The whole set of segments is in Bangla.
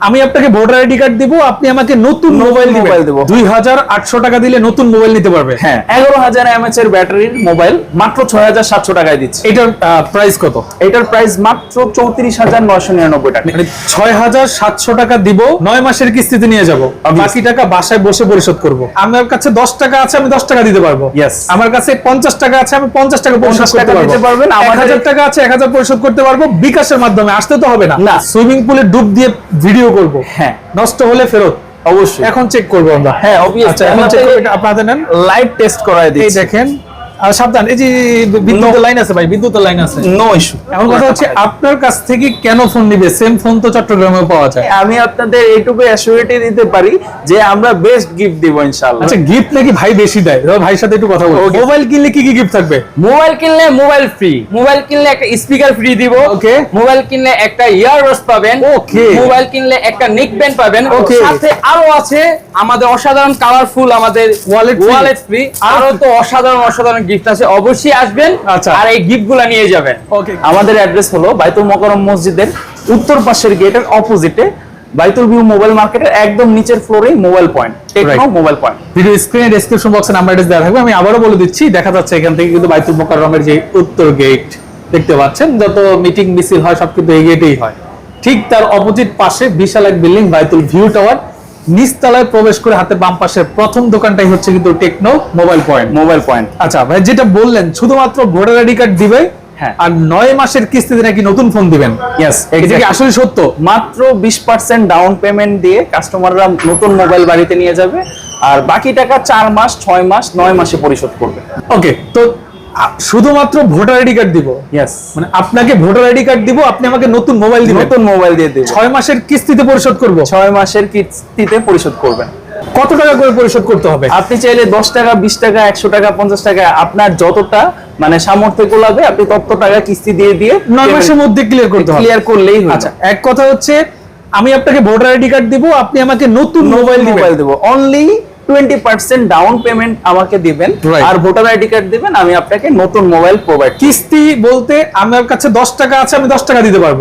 আমি আপনাকে ভোটার আইডি কার্ড দিব আপনি আমাকে নতুন মোবাইল মোবাইল দেবো। দুই হাজার আটশো টাকা দিলে নতুন মোবাইল নিতে পারবে। হ্যাঁ এগারো হাজার এমএচ এর ব্যাটারির মোবাইল মাত্র ছয় হাজার সাতশো টাকায় দিচ্ছে। এটার প্রাইস কত? এটার প্রাইস মাত্র চৌত্রিশ হাজার নয়শো নিরানব্বই টাকা। মানে ছয় হাজার সাতশো টাকা দিব নয় মাসের কিস্তিতে নিয়ে যাব। বাকি টাকা বাসায় বসে পরিশোধ করব। আমার কাছে দশ টাকা আছে আমি দশ টাকা দিতে পারব. আমার কাছে পঞ্চাশ টাকা আছে আমি পঞ্চাশ টাকা পঞ্চাশ টাকা দিতে পারবেন, এক আমাদের- হাজার টাকা আছে এক হাজার পরিশোধ করতে পারব। বিকাশের মাধ্যমে আসতে তো হবে না। না। সুইমিং পুলে ডুব দিয়ে ভিডিও করব। হ্যাঁ। নষ্ট হলে ফেরত। অবশ্যই। এখন চেক করব আমরা। হ্যাঁ, অবশ্যই আচ্ছা এখন চেক আপনাদের নেন। লাইভ টেস্ট করায় এই দেখেন সাবধান এই যে বিদ্যুতের লাইন আছে ভাই বিদ্যুতের লাইন আছে। নো ইস্যু এখন কথা হচ্ছে আপনার কাছ থেকে কেন ফোন নিবে? সেম ফোন তো চট্টগ্রামেও পাওয়া যায়। আমি আপনাদের এইটুকু অ্যাসিউরিটি দিতে পারি যে আমরা বেস্ট গিফট দিব ইনশাআল্লাহ। আচ্ছা গিফট নাকি ভাই বেশি দেয়? ধরো ভাইয়ের সাথে একটু কথা Okay. মোবাইল কিনলে কি কি গিফট থাকবে? মোবাইল কিনলে মোবাইল ফ্রি মোবাইল কিনলে একটা স্পিকার ফ্রি দিব। Okay. মোবাইল কিনলে একটা পাবেন। Okay. মোবাইল কিনলে একটা নেক ব্যান্ড পাবেন। Okay. সাথে আরও আছে আমাদের অসাধারণ কালারফুল আমাদের free. ওয়ালেট ফ্রি আরও তো অসাধারণ অসাধারণ গিফট আছে অবশ্যই আসবেন আচ্ছা। আর এই গিফটগুলো নিয়ে যাবেন। ওকে আমাদের অ্যাড্রেস হলো বাইতুল মকরম মসজিদের উত্তর পাশের গেটের অপোজিটে বাইতুল ভিউ মোবাইল মার্কেটের একদম নিচের ফ্লোরেই mobile point Tecno. Mobile point video স্ক্রিনে ডেসক্রিপশন বক্সে নাম্বার অ্যাড্রেস দেওয়া থাকবে। আমি আবারও বলে দিচ্ছি দেখা যাচ্ছে এখান থেকে কিন্তু বাইতুল মোকাররমের যে উত্তর গেট দেখতে পাচ্ছেন। যত মিটিং মিছিল হয় সব কিন্তু এই গেটেই হয়। ঠিক তার অপোজিট পাশে বিশাল এক বিল্ডিং বাইতুল ভিউ টাওয়ার নিচতলায় প্রবেশ করে হাতে বাম পাশের প্রথম দোকানটাই হচ্ছে কিন্তু Tecno mobile point. Mobile point. আচ্ছা ভাই যেটা বললেন শুধুমাত্র ভোটার আইডি কার্ড দিবে হ্যাঁ। আর নয় মাসের কিস্তিতে নাকি নতুন ফোন দিবেন? আসলে সত্য? মাত্র বিশ পার্সেন্ট ডাউন পেমেন্ট দিয়ে কাস্টমাররা নতুন মোবাইল বাড়িতে নিয়ে যাবে আর বাকি টাকা চার মাস ছয় মাস নয় মাসে পরিশোধ করবে। ওকে তো শুধুমাত্র ভোটার আইডি কার্ড দিব? ইয়েস মানে আপনাকে ভোটার আইডি কার্ড দিব আপনি আমাকে নতুন মোবাইল দিবেন। নতুন মোবাইল দিয়ে দেবে। ছয় মাসের কিস্তিতে পরিশোধ করব? ছয় মাসের কিস্তিতে পরিশোধ করবেন। কত টাকা করে পরিশোধ করতে হবে? আপনি চাইলে দশ টাকা বিশ টাকা একশো টাকা পঞ্চাশ টাকা আপনার যতটা মানে সামর্থ্য গোলাবে আপনি তত টাকা কিস্তি দিয়ে দিয়ে নয় মাসের মধ্যে ক্লিয়ার করতে হবে। ক্লিয়ার করলেই হলো। আচ্ছা এক কথা হচ্ছে আমি আপনাকে ভোটার আইডি কার্ড দিব আপনি আমাকে নতুন মোবাইল মোবাইল দেবো। Only twenty percent down payment আমাকে দিবেন আর ভোটার আইডি কার্ড দিবেন আমি আপনাকে নতুন মোবাইল প্রোভাইড কিস্তি বলতে আমার কাছে দশ টাকা আছে আমি দশ টাকা দিতে পারব.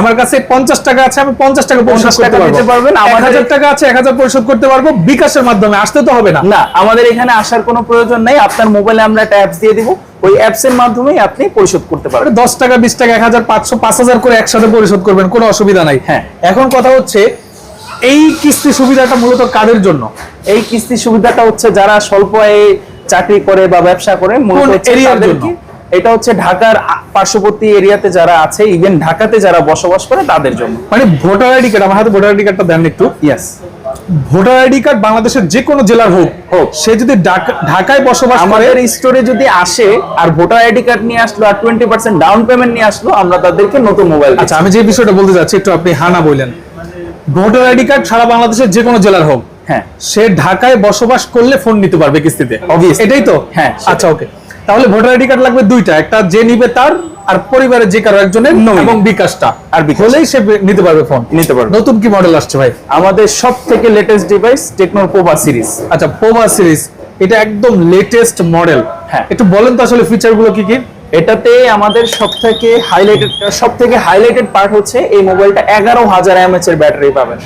আমার কাছে পঞ্চাশ টাকা আছে আমি পঞ্চাশ টাকা পরিশোধ করতে টাকা পারব। দিতে পারবেন, হাজার টাকা আছে এক হাজার পরিশোধ করতে পারব বিকাশের মাধ্যমে আসতে তো হবে না। না আমাদের এখানে আসার কোনো প্রয়োজন নাই আপনার মোবাইলে আমরা একটা অ্যাপস দিয়ে দিব ওই অ্যাপস এর মাধ্যমে আপনি পরিশোধ করতে পারবেন। দশ টাকা বিশ টাকা এক হাজার পাঁচশো পাঁচ হাজার করে একসাথে পরিশোধ করবেন কোনো অসুবিধা নাই। হ্যাঁ। এখন কথা হচ্ছে এই কিস্তি সুবিধাটা মূলত কাদের জন্য? এই কিস্তি সুবিধাটা হচ্ছে যারা স্বল্প আয়ে চাকরি করে বা ব্যবসা করে মূলত এরিয়ার জন্য? এটা হচ্ছে ঢাকার পার্শ্ববর্তী এরিয়াতে যারা আছে ইভেন ঢাকাতে যারা বসবাস করে তাদের জন্য। মানে ভোটার আইডি কার্ড আমার হাতে ভোটার আইডি কার্ডটা দেন একটু। ইয়েস ভোটার আইডি কার্ড বাংলাদেশের যে কোনো জেলার হোক হোক। সে যদি ঢাকায় বসবাস করে আমাদের স্টোরে যদি আসে আর ভোটার আইডি কার্ড নিয়ে আসলো আর টোয়েন্টি পার্সেন্ট ডাউন পেমেন্ট নিয়ে আসলো আমরা তাদেরকে নতুন মোবাইল আচ্ছা আমি যে বিষয়টা বলতে যাচ্ছি একটু আপনি হানা বললেন ভোটার আইডি কার্ড সারা বাংলাদেশের যে কোনো জেলার হোক হ্যাঁ। সে ঢাকায় বসবাস করলে ফোন নিতে পারবে কিস্তিতে. এটাই তো? হ্যাঁ, আচ্ছা ওকে তাহলে ভোটার আইডি কার্ড লাগবে দুইটা একটা যে নিবে তার আর পরিবারের যে কারও একজনের। এবং বিকাশটা। আর। হলেই সে নিতে পারবে ফোন। নিতে পারবে। নতুন কি মডেল আসছে ভাই? আমাদের সব থেকে লেটেস্ট ডিভাইস টেকনোর পোভা সিরিজ আচ্ছা পোভা সিরিজ এটা একদম লেটেস্ট মডেল হ্যাঁ। একটু বলেন তো আসলে ফিচারগুলো কি কি? এটাতে আমাদের সব থেকে হাইলাইটেড সব থেকে হাইলাইটেড পার্ট হচ্ছে এই মোবাইলটা এগারো হাজার এমএচ এর ব্যাটারি পাবেন।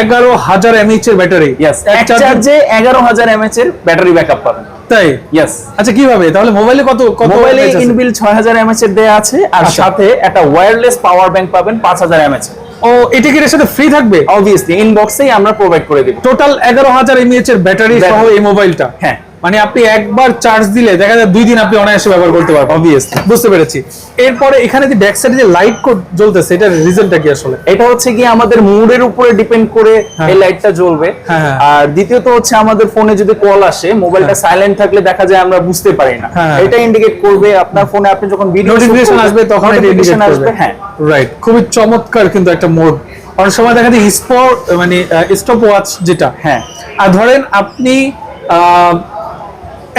এগারো হাজার এমএইচ এর ব্যাটারি? ইয়েস এক চার্জে এগারো হাজার এমএচ এর ব্যাটারি ব্যাকআপ পাবেন। তাই? ইয়েস আচ্ছা কীভাবে? তাহলে মোবাইলে কত কত মোবাইলে? ইনবিল ছয় হাজার এমএচ এর দেয়া আছে আর আচ্ছা। সাথে একটা ওয়্যারলেস পাওয়ার ব্যাংক পাবেন পাঁচ হাজার এমএচ ও এটা কি এর সাথে ফ্রি থাকবে? অবভিয়াসলি ইনবক্সেই আমরা প্রোভাইড করে দিব। টোটাল এগারো হাজার এমএইচ এর ব্যাটারি সহ এই মোবাইলটা? হ্যাঁ। মানে আপনি একবার চার্জ দিলে দেখা যায় দুই দিন আপনি অনায়াসে ব্যবহার করতে পারবেন Obviously। বুঝতে পেরেছি এরপরে এখানে যে ব্যাক সাইডে যে লাইট কোড জ্বলতেছে এটার রিজনটা কি আসলে এটা হচ্ছে কি আমাদের মুডের উপরে ডিপেন্ড করে হ্যাঁ। এই লাইটটা জ্বলবে হ্যাঁ, হ্যাঁ। আর দ্বিতীয়ত হচ্ছে আমাদের ফোনে যদি কল আসে মোবাইলটা সাইলেন্ট থাকলে দেখা যায় আমরা বুঝতে পারি না। এটা ইন্ডিকেট করবে আপনার ফোনে আপনি যখন ভিডিও নোটিফিকেশন আসবে তখন নোটিফিকেশন আসবে হ্যাঁ রাইট খুবই চমৎকার কিন্তু একটা মোড অনেক সময় দেখা যায় স্পট মানে স্টপ ওয়াচ যেটা হ্যাঁ। আর ধরেন আপনি আহ,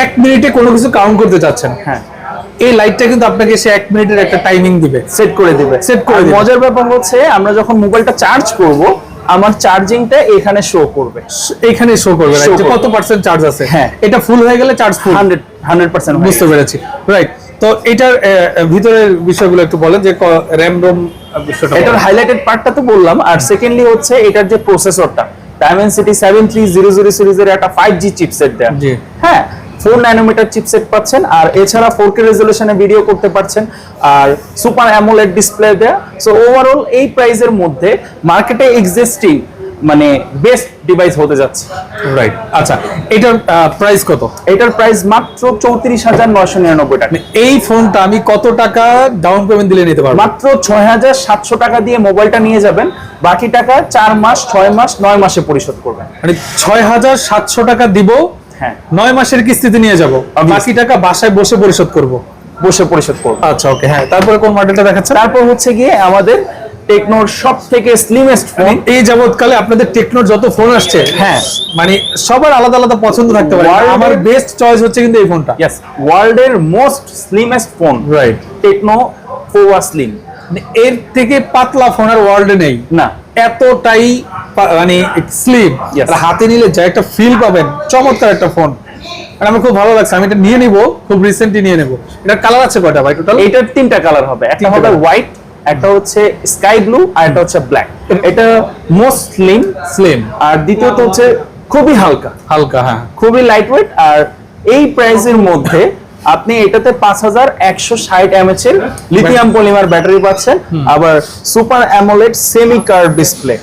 এক মিনিটে কোনো কিছু কাউন্ট করতে চাচ্ছেন। হ্যাঁ। এই লাইটটা কিন্তু আপনাকে সে এক মিনিটের একটা টাইমিং দিবে। সেট করে দিবে। Set করে মজার ব্যাপার হচ্ছে আমরা যখন মোবাইলটা চার্জ করব আমার চার্জিংটা এখানে শো করবে। এখানে শো করবে। কত পার্সেন্ট চার্জ আছে? হ্যাঁ। এটা ফুল হয়ে গেলে charge full hundred hundred percent বুঝতে পেরেছি। রাইট তো এটার ভিতরের বিষয়গুলো একটু বলেন যে র্যাম রোম এটার। হাইলাইটেড পার্টটা তো বললাম আর সেকেন্ডলি হচ্ছে এটার যে প্রসেসরটা Dimensity seven three zero zero সিরিজের একটা ফাইভ জি চিপসেট দেয়া। হ্যাঁ? ফোর ন্যানোমিটার চিপসেট পাচ্ছেন আর এছাড়া ফোর কে রেজলিউশনে ভিডিও করতে পারছেন আর সুপার অ্যামোলেড ডিসপ্লে দেয়া। সো ওভারঅল এই প্রাইসের মধ্যে মার্কেটে এক্সিস্টিং মানে বেস্ট ডিভাইস হতে যাচ্ছে। রাইট আচ্ছা এটার প্রাইস কত? এটার প্রাইস মাত্র চৌত্রিশ হাজার নয়শো নিরানব্বই টাকা। মানে এই ফোনটা আমি কত টাকা ডাউন পেমেন্ট দিলে নিতে পারব? মাত্র ছয় হাজার সাতশো টাকা দিয়ে মোবাইলটা নিয়ে যাবেন বাকি টাকা চার মাস ছয় মাস নয় মাসে পরিশোধ করবেন। মানে ছয় হাজার সাতশো টাকা দিব নয় মাসের কিস্তিতে নিয়ে যাব। বাকি টাকা বাসায় বসে পরিশোধ করব। বসে পরিশোধ করবেন আচ্ছা ওকে হ্যাঁ তারপরে কোন মডেলটা দেখাচ্ছেন? তারপর হচ্ছে গিয়ে আমাদের টেকনোর সব থেকে স্লিমেস্ট ফোন এই যাবৎকালে আপনাদের টেকনোর যত ফোন আসছে হ্যাঁ। মানে সবার আলাদা আলাদা পছন্দ থাকতে পারে। আমার বেস্ট চয়েস হচ্ছে কিন্তু এই ফোনটা ইয়েস ওয়ার্ল্ডের most slimmest phone right Tecno Pova slim এর থেকে পাতলা ফোন আর ওয়ার্ল্ডে নেই। না। এতটাই মানে স্লিম. হাতে নিলে যা একটা ফিল পাবেন চমৎকার একটা ফোন আর আমার খুব ভালো লাগছে আমি এটা নিয়ে নিব খুব রিসেন্টলি নিয়ে নেব। এটার কালার আছে কয়টা ভাই টোটাল এটার তিনটা কালার হবে। একটা হবে হোয়াইট একটা হচ্ছে স্কাই ব্লু আর একটা হচ্ছে ব্ল্যাক এটা মোস্ট স্লিম স্লিম আর দ্বিতীয়ত হচ্ছে খুবই হালকা। হালকা হ্যাঁ। খুবই লাইট ওয়েট আর এই প্রাইসের মধ্যে আপনি এটাতে পাঁচ হাজার একশো ষাট এমএচ এর লিথিয়াম পলিমার ব্যাটারি পাচ্ছেন আবার super AMOLED semi curve display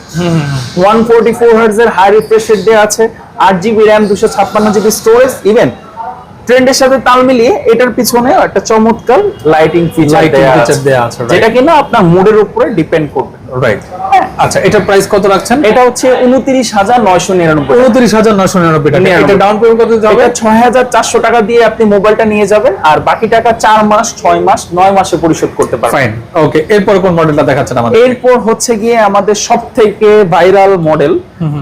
one forty four hertz এর হাই রিফ্রেশ রেট দেওয়া আছে আট জিবি র্যাম দুশো ছাপ্পান্ন জিবি স্টোরেজ ইভেন ট্রেন্ডের সাথে তাল মিলিয়ে এটার পিছনে একটা চমৎকার লাইটিং ফিচার দেয়া আছে. যেটা কিনা আপনার মুডের উপরে ডিপেন্ড করবে। রাইট আচ্ছা এটার প্রাইস কত রাখছেন? এটা হচ্ছে উনত্রিশ হাজার নয়শো নিরানব্বই উনত্রিশ হাজার নশো নিরানব্বই টাকা। এটা ডাউন পেমেন্ট কত হাজার চারশো টাকা দিয়ে আপনি মোবাইলটা নিয়ে যাবেন আর বাকি টাকা চার মাস ছয় মাস নয় মাসে পরিশোধ করতে পারবেন। ফাইন ওকে এরপরে কোন মডেলটা দেখাচ্ছেন আমাদের? এরপর হচ্ছে গিয়ে আমাদের সব থেকে viral model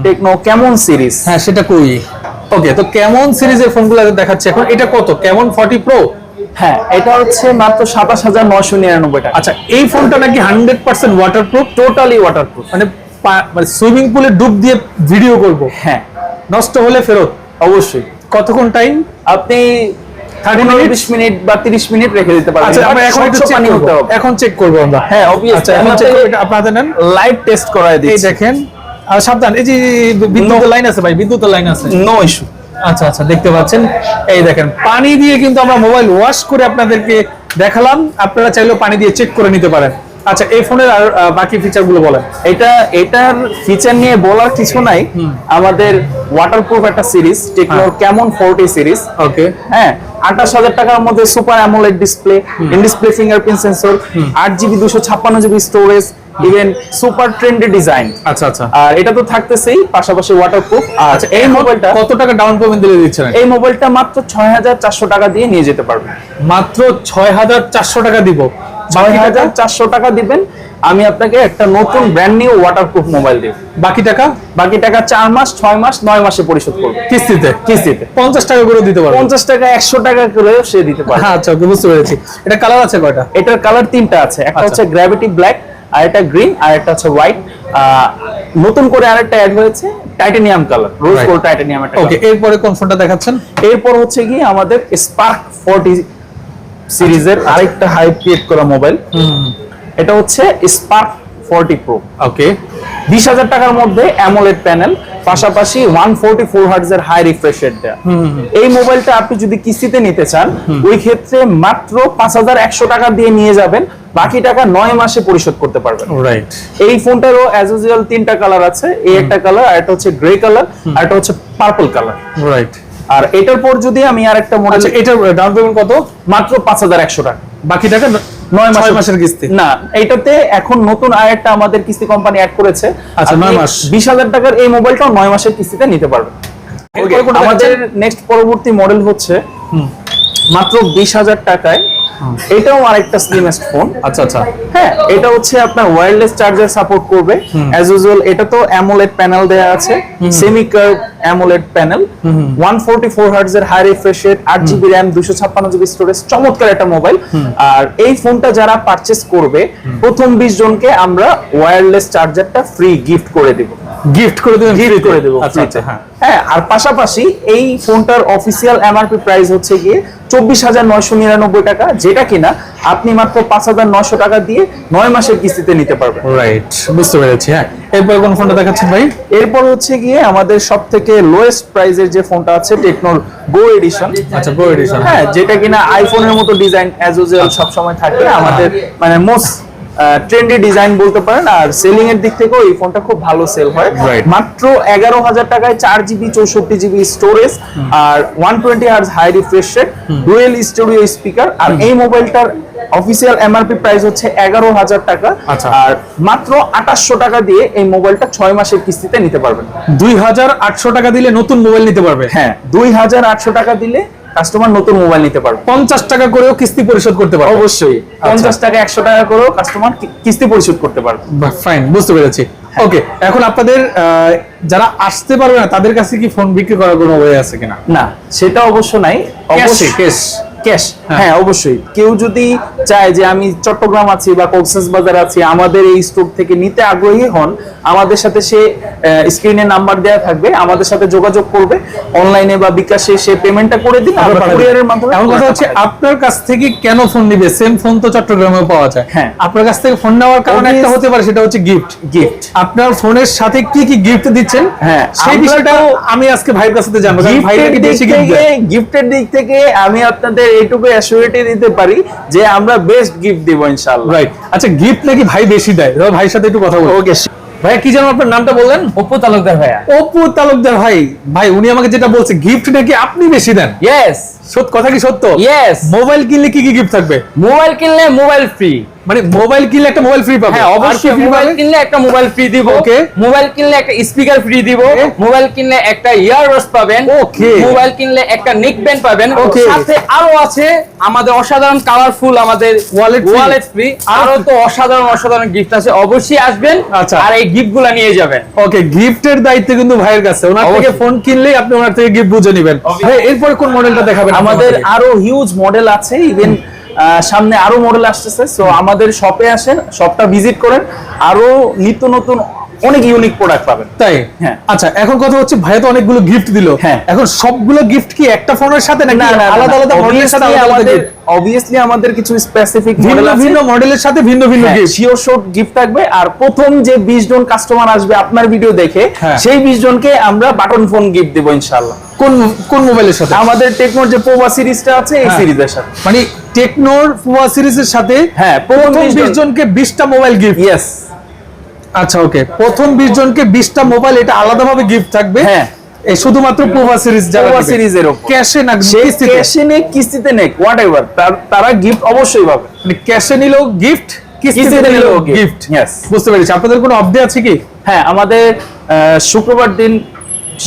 Tecno Camon series হ্যাঁ সেটা কই? ওকে তো কেমন সিরিজের ফোনগুলো দেখাচ্ছে এখন? এটা কত? কেমন? ফর্টি প্রো হ্যাঁ এটা হচ্ছে মাত্র সাতাশ হাজার নয়শো নিরানব্বই টাকা। আচ্ছা এই ফোনটা নাকি hundred percent waterproof totally waterproof মানে মানে সুইমিং পুলে ডুব দিয়ে ভিডিও করব। হ্যাঁ। নষ্ট হলে ফেরত? অবশ্যই। কতক্ষণ টাইম আপনি 30 পনেরো minutes? বিশ মিনিট বা তিরিশ মিনিট রেখে দিতে পারবেন। আচ্ছা আমরা এখন একটু চেক করব। এখন চেক করব আমরা। হ্যাঁ obviously, আচ্ছা এখন চেক করব। এটা আপনাদের নেন। লাইভ টেস্ট করায় এই দেখেন আর সাবধান। এই যে বিদ্যুতের লাইন আছে ভাই বিদ্যুতের লাইন আছে। নো ইস্যু আচ্ছা আচ্ছা দেখতে পাচ্ছেন। এই দেখেন পানি দিয়ে কিন্তু আমরা মোবাইল ওয়াশ করে আপনাদেরকে দেখালাম। আপনারা চাইলেও পানি দিয়ে চেক করে নিতে পারেন। আচ্ছা এই ফোনের আর বাকি ফিচারগুলো বলেন। এটা এটার ফিচার নিয়ে বলার কিছু নাই। আমাদের ওয়াটারপ্রুফ একটা সিরিজ টেকনোর হ্যাঁ। কেমন ফোরটি সিরিজ ওকে হ্যাঁ আঠাশ হাজার টাকার মধ্যে super AMOLED display in display fingerprint sensor আট জিবি দুশো ছাপ্পান্ন GB storage even super trendy design আচ্ছা আচ্ছা। আর এটা তো থাকতেছেই পাশাপাশি ওয়াটারপ্রুফ আর আচ্ছা এই মোবাইলটা কত টাকা ডাউন পেমেন্ট দিলে দিচ্ছেন এই মোবাইলটা মাত্র ছয় হাজার চারশো টাকা দিয়ে নিয়ে যেতে পারবেন মাত্র ছয় হাজার চারশো টাকা দিব। ছয় হাজার চারশো টাকা দিবেন। আমি আপনাকে একটা নতুন ব্র্যান্ড নিউ ওয়াটারপ্রুফ মোবাইল দেব। বাকি টাকা? বাকি টাকা চার মাস ছয় মাস নয় মাসে পরিশোধ করবে। কিস্তিতে? কিস্তিতে। পঞ্চাশ টাকা করে দিতে পারব। পঞ্চাশ টাকা একশো টাকা করে সে দিতে পারে হ্যাঁ আচ্ছা বুঝতে পেরেছি। এটা কালার আছে কয়টা? এটার কালার তিনটা আছে। একটা আচ্ছা। হচ্ছে গ্র্যাভিটি ব্ল্যাক আর একটা গ্রিন আর একটা হচ্ছে হোয়াইট নতুন করে আরেকটা অ্যাড হয়েছে titanium colour rose. Gold titanium একটা ওকে। এরপরে কোন ফোনটা দেখাচ্ছেন? এরপর হচ্ছে কি আমাদের স্পার্ক ফোরটি সিরিজের আরেকটা হাই ক্রিয়েট করা মোবাইল এটা হচ্ছে স্পার্ক ফোরটি প্রো ওকে বিশ হাজার টাকার মধ্যে অ্যামোলেড প্যানেল পাশাপাশি ওয়ান ফোর্টি ফোর হার্টজ এর হাই রিফ্রেশ রেট দেয়া। এই মোবাইলটা আপনি যদি কিস্তিতে নিতে চান ওই ক্ষেত্রে মাত্র পাঁচ হাজার একশো টাকা দিয়ে নিয়ে যাবেন বাকি টাকা নয় মাসে পরিশোধ করতে পারবেন। রাইট এই ফোনটারও অ্যাজ ইউজুয়াল তিনটা কালার আছে এই একটা কালার আর একটা হচ্ছে গ্রে কালার আর একটা হচ্ছে পার্পল কালার রাইট আর এটার পর যদি আমি আর একটা মডেল আচ্ছা এটার ডাউন পেমেন্ট কত? মাত্র পাঁচ হাজার একশো টাকা। বাকি টাকা নয় মাসের মাসের কিস্তি। না এটাতে এখন নতুন আরেকটা আমাদের কিস্তি কোম্পানি অ্যাড করেছে। আচ্ছা, নয় মাস। বিশ হাজার টাকার এই মোবাইলটাও নয় মাসের কিস্তিতে নিতে পারবে আমাদের নেক্সট পরবর্তী মডেল হচ্ছে মাত্র বিশ হাজার টাকায়। এটাও আরেকটা স্লিমেস্ট ফোন আচ্ছা আচ্ছা। হ্যাঁ এটা হচ্ছে আপনার ওয়্যারলেস চার্জার সাপোর্ট করবে। অ্যাজ ইউজুয়াল এটা তো অ্যামোলেড প্যানেল দেয়া আছে। Semi curve AMOLED panel one forty four hertz এর হাই রিফ্রেশ রেট আট জিবি র্যাম দুশো ছাপ্পান্ন জিবি স্টোরেজ চমৎকার একটা মোবাইল আর এই ফোনটা যারা পারচেস করবে প্রথম বিশ জনকে আমরা ওয়্যারলেস চার্জারটা ফ্রি গিফট করে দেব। গিফট করে দিবেন গিফট করে দেবো আচ্ছা আচ্ছা। হ্যাঁ। হ্যাঁ আর পাশাপাশি এই ফোনটার অফিসিয়াল এমআরপি প্রাইস হচ্ছে গিয়ে চব্বিশ হাজার নয়শো নিরানব্বই টাকা যেটা কিনা আপনি মাত্র পাঁচ হাজার নয়শো টাকা দিয়ে নয় মাসের কিস্তিতে নিতে পারবেন। রাইট বুঝতে পেরেছি হ্যাঁ। এরপর কোন ফোনটা দেখাচ্ছেন ভাই? এরপর হচ্ছে গিয়ে আমাদের সব থেকে লোয়েস্ট প্রাইজের যে ফোনটা আছে টেকনোর গো এডিশন আচ্ছা গো এডিশন হ্যাঁ যেটা কিনা আইফোনের মতো ডিজাইন অ্যাজ ইউজুয়াল সবসময় থাকে আমাদের মানে মোস্ট ট্রেন্ডি ডিজাইন বলতে পারেন আর সেলিং এর দিক থেকেও এই ফোনটা খুব ভালো সেল হয়। মাত্র এগারো হাজার টাকায় চার জিবি চৌষট্টি জিবি স্টোরেজ আর one twenty hertz high refresh rate dual studio speaker আর এই মোবাইলটার অফিসিয়াল এমআরপি প্রাইস হচ্ছে এগারো হাজার টাকা। আচ্ছা। আর মাত্র আঠাশশো টাকা দিয়ে এই মোবাইলটা ছয় মাসের কিস্তিতে নিতে পারবেন। দুই হাজার আটশো টাকা দিলে নতুন মোবাইল নিতে পারবে? হ্যাঁ দুই হাজার আটশো টাকা দিলে কাস্টমার নতুন মোবাইল নিতে পারবে। পঞ্চাশ টাকা করেও কিস্তি পরিশোধ করতে পারবে। অবশ্যই। পঞ্চাশ টাকা একশো টাকা করেও কাস্টমার কিস্তি পরিশোধ করতে পারবে। ফাইন বুঝতে পেরেছি। ওকে এখন আপনাদের আহ, যারা আসতে পারবে না তাদের কাছে কি ফোন বিক্রি করার কোনো ওয়ে আছে কিনা? না সেটা অবশ্য নাই। অবশ্যই ক্যাশ ক্যাশ হ্যাঁ। অবশ্যই। কেউ যদি চায় যে আমি চট্টগ্রাম আছি বা কক্সেস বাজার আছি আমাদের এই স্টোর থেকে নিতে আগ্রহী হন আমাদের সাথে সে স্ক্রিনে নাম্বার দেওয়া থাকবে আমাদের সাথে যোগাযোগ করবে অনলাইনে বা বিকাশে সে পেমেন্টটা করে দিন আমরা কুরিয়ারের মাধ্যমে এখন কথা হচ্ছে আপনার কাছ থেকে কেন ফোন নিবে? সেম ফোন তো চট্টগ্রামেও পাওয়া যায়। হ্যাঁ। আপনার কাছ থেকে ফোন নেওয়ার কারণ একটা হতে পারে সেটা হচ্ছে গিফট গিফট আপনার ফোনের সাথে কি কি গিফট দিচ্ছেন? হ্যাঁ, সেই আমরা বিষয়টা তো- আমি আজকে ভাইয়ের কাছ থেকে জানব গিফটের দিক থেকে গিফটের দিক থেকে আমি আপনাদের এইটুকু অ্যাসিউরিটি দিতে পারি যে আমরা বেস্ট গিফট দিব ইনশাআল্লাহ। রাইট আচ্ছা গিফট নাকি ভাই বেশি দেয়? এবার ভাইয়ের সাথে একটু কথা বলব ওকে ভাইয়া কি যেন আপনার নামটা বললেন? অপু তালুকদার ভাইয়া। অপু তালুকদার ভাই। ভাই উনি আমাকে যেটা বলছে গিফট নাকি আপনি বেশি দেন? ইয়েস সত্য কথা কি সত্য? ইয়েস মোবাইল কিনলে কি কি গিফট থাকবে? মোবাইল কিনলে মোবাইল ফ্রি মানে মোবাইল কিনলে একটা মোবাইল ফ্রি পাবে। হ্যাঁ অবশ্যই মোবাইল কিনলে একটা মোবাইল ফ্রি দিব। Okay. মোবাইল কিনলে একটা স্পিকার ফ্রি দিব। মোবাইল কিনলে একটা ইয়ারবাডস পাবেন। Okay. মোবাইল কিনলে একটা নেক ব্যান্ড পাবেন। Okay. সাথে আরও আছে আমাদের অসাধারণ কালারফুল আমাদের free. ওয়ালেট ফ্রি আরও তো অসাধারণ অসাধারণ গিফট আছে। অবশ্যই আসবেন আচ্ছা। আর এই গিফটগুলা নিয়ে যাবেন। ওকে গিফটের দায়িত্ব কিন্তু ভাইয়ের কাছে। ওনার থেকে ফোন কিনলেই আপনি ওনার থেকে গিফট বুঝে নেবেন। এরপরে কোন মডেলটা দেখাবেন? আমাদের আরও হিউজ মডেল আছে ইভেন সামনে আরও মডেল আসতেছে সো আমাদের শপে আসেন শপটা ভিজিট করেন আরও নিত্য নতুন অনেক ইউনিক প্রোডাক্ট পাবেন। তাই? হ্যাঁ। আচ্ছা এখন কথা হচ্ছে ভাইয়া তো অনেকগুলো গিফট দিল। হ্যাঁ। এখন সবগুলো গিফট কি একটা ফোনের সাথে নাকি আলাদা আলাদা মডেলের সাথে আমাদের অবভিয়াসলি আমাদের কিছু স্পেসিফিক ভিন্ন ভিন্ন মডেলের সাথে ভিন্ন ভিন্ন গিফট শিওর শোট গিফট থাকবে। আর প্রথম যে 20 জন কাস্টমার আসবে আপনার ভিডিও দেখে হ্যাঁ। সেই 20 জনকে আমরা বাটন ফোন গিফট দেব ইনশাআল্লাহ। কোন কোন মোবাইলের সাথে? আমাদের টেকনোর যে পোভা সিরিজটা আছে এই হ্যাঁ। সিরিজের সাথে। মানে টেকনোর ফুয়া সিরিজের সাথে হ্যাঁ, প্রথম প্রথম 20 বিশ জনকে বিশটা মোবাইল গিফট ইয়েস আচ্ছা ওকে প্রথম বিশ জনকে বিশটা মোবাইল এটা আলাদাভাবে গিফট থাকবে। হ্যাঁ। এই শুধুমাত্র পোভা সিরিজ নেবে। সিরিজের ক্যাশে না কিস্তিতে? ক্যাশে নে কিস্তিতে নে হোয়াট এভার তারা গিফট অবশ্যই পাবে। মানে ক্যাশে নিলেও গিফট কিস্তিতে নিলেও গিফট yes. বুঝতে পেরেছি। আপনাদের কোনো অপডেট আছে কি? হ্যাঁ আমাদের আহ, শুক্রবার দিন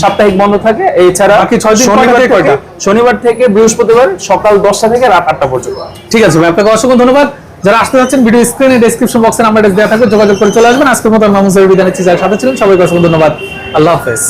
সাপ্তাহিক বন্ধ থাকে। এছাড়া বাকি ছয় দিন শনিবার থেকে শনিবার থেকে বৃহস্পতিবার সকাল দশটা থেকে রাত আটটা পর্যন্ত। ঠিক আছে ভাই আপনাকে অসংখ্য ধন্যবাদ। যারা আসতে যাচ্ছেন ভিডিও স্ক্রিনে ডিসক্রিপশন বক্সে নাম্বার দেওয়া থাকবে, যোগাযোগ করে চলে আসবেন। আজকের মতো মামুসের বিদায় নিচ্ছি। যারা সাথে ছিলেন, সবাইকে অসংখ্য ধন্যবাদ। আল্লাহ হাফেজ।